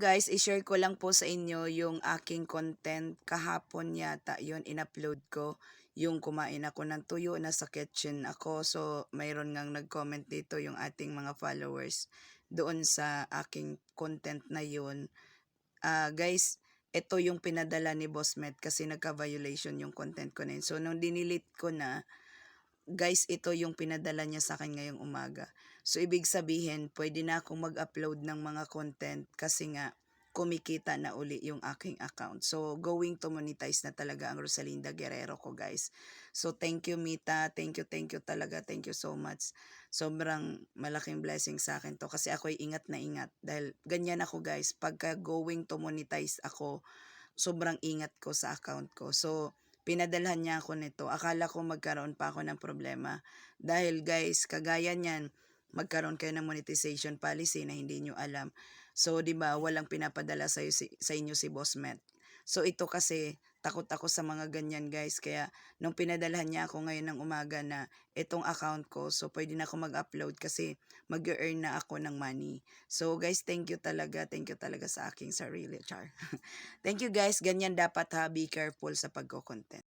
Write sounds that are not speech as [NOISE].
guys, i-share ko lang po sa inyo yung aking content. Kahapon yata yun in-upload ko. Yung kumain ako ng tuyo nasa kitchen ako. So mayroon ngang nag-comment dito yung ating mga followers doon sa aking content na yun. Ah, guys ito yung pinadala ni Boss Met kasi nagka-violation yung content ko na yun. So nung dinilit ko na guys ito yung pinadala niya sa akin ngayong umaga So, ibig sabihin, pwede na akong mag-upload ng mga content kasi nga, kumikita na uli yung aking account. So, going to monetize na talaga ang Rosalinda Guerrero ko, guys. So, thank you, Mita. Thank you, thank you talaga. Thank you so much. Sobrang malaking blessing sa akin to kasi ako'y ingat na ingat. Dahil ganyan ako, guys. Pagka going to monetize ako, sobrang ingat ko sa account ko. So, pinadalhan niya ako nito. Akala ko magkaroon pa ako ng problema. Dahil, guys, kagaya niyan, magkaroon kayo ng monetization policy na hindi nyo alam. So, di ba, walang pinapadala sa, si, sa inyo si Boss Met. So, ito kasi, takot ako sa mga ganyan, guys. Kaya, nung pinadalhan niya ako ngayon ng umaga na itong account ko, so, pwede na ako mag-upload kasi mag-earn na ako ng money. So, guys, thank you talaga. Thank you talaga sa aking sarili, char. [LAUGHS] thank you, guys. Ganyan dapat ha. Be careful sa pagko-content.